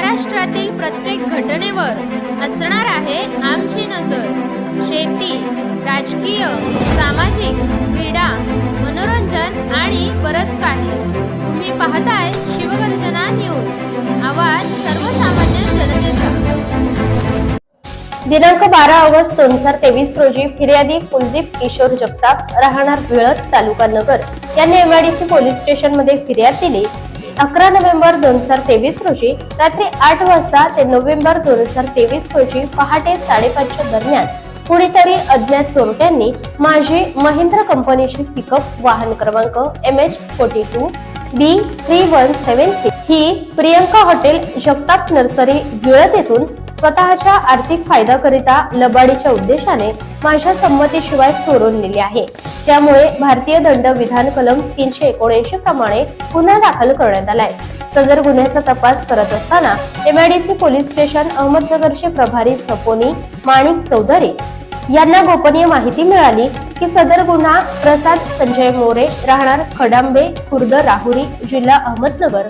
महाराष्ट्रातील प्रत्येक घटनेवर असणार आहे आमची नजर. शेती राजकीय सामाजिक क्रीडा मनोरंजन आणि बरंच काही. तुम्ही पाहताय शिवगर्जना न्यूज. आवाज सर्वसामान्य जनतेचा. दिनांक बारा ऑगस्ट दोन हजार तेवीस रोजी फिर्यादी कुलदीप किशोर जगताप राहणार भिळत तालुका नगर. यांनी एमआयडीसी पोलीस स्टेशनमध्ये फिर्याद दिली. अकरा नोव्हेंबर दोन हजार तेवीस रोजी रात्री आठ वाजता ते नोव्हेंबर दोन हजार तेवीस रोजी पहाटे साडेपाचच्या दरम्यान कुणीतरी अज्ञात चोरट्यांनी माझी महिंद्र कंपनीची पिकअप वाहन क्रमांक M H forty two B three one seven ही प्रियंका हॉटेल जगताप नर्सरी जुळत येथून स्वतःच्या आर्थिक फायद्याकरिता लबाडीच्या उद्देशाने माझ्या संमतीशिवाय चोरून नेली आहे. त्यामुळे भारतीय दंड विधान कलम तीनशे एकोणऐंशी प्रमाणे गुन्हा दाखल करण्यात आलाय. सदर गुन्ह्याचा तपास करत असताना एमआयडीसी पोलीस स्टेशन अहमदनगरचे प्रभारी सपोनी माणिक चौधरी यांना गोपनीय माहिती मिळाली की सदर गुन्हा प्रसाद संजय मोरे राहणार खडांबे खुर्द राहुरी जिल्हा अहमदनगर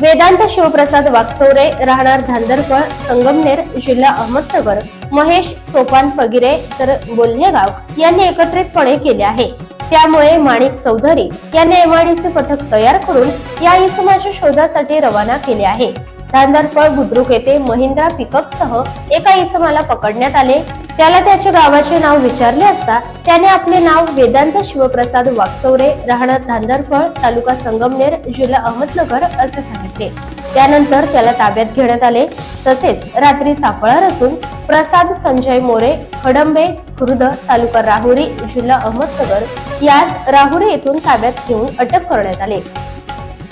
वेदांत शिवप्रसाद वागचौरे राहणार धांदरफळ संगमनेर जिल्हा अहमदनगर महेश सोपान फगिरे तर बोल्हेगाव यांनी एकत्रितपणे केले आहे. त्यामुळे माणिक चौधरी यांनी एमआयडीसी पथक तयार करून या इसमाच्या शोधासाठी रवाना केले आहे. धांदरफळ बुद्रुक येथे महिंद्रा पिकअप सह एका इसमाला पकडण्यात आले. त्याला त्याच्या गावाचे नाव विचारले असता त्याने आपले नाव वेदांत शिवप्रसाद वागचौरे राहणार धांदरफळ तालुका संगमनेर जिल्हा अहमदनगर असे सांगितले. त्यानंतर त्याला ताब्यात घेण्यात आले. तसेच रात्री सापळा रचून प्रसाद संजय मोरे खडंबे खुर्द तालुका राहुरी जिल्हा अहमदनगर यास राहुरी येथून ताब्यात घेऊन अटक करण्यात आले.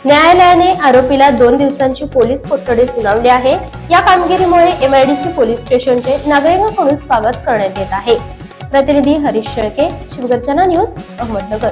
न्यायालयाने आरोपीला दोन दिवसांची पोलीस कोठडी सुनावली आहे. या कामगिरीमुळे एमआयडीसी पोलीस स्टेशनचे नागरिकांकडून स्वागत करण्यात येत आहे. प्रतिनिधी हरीश शेळके शिवगर्जना न्यूज अहमदनगर.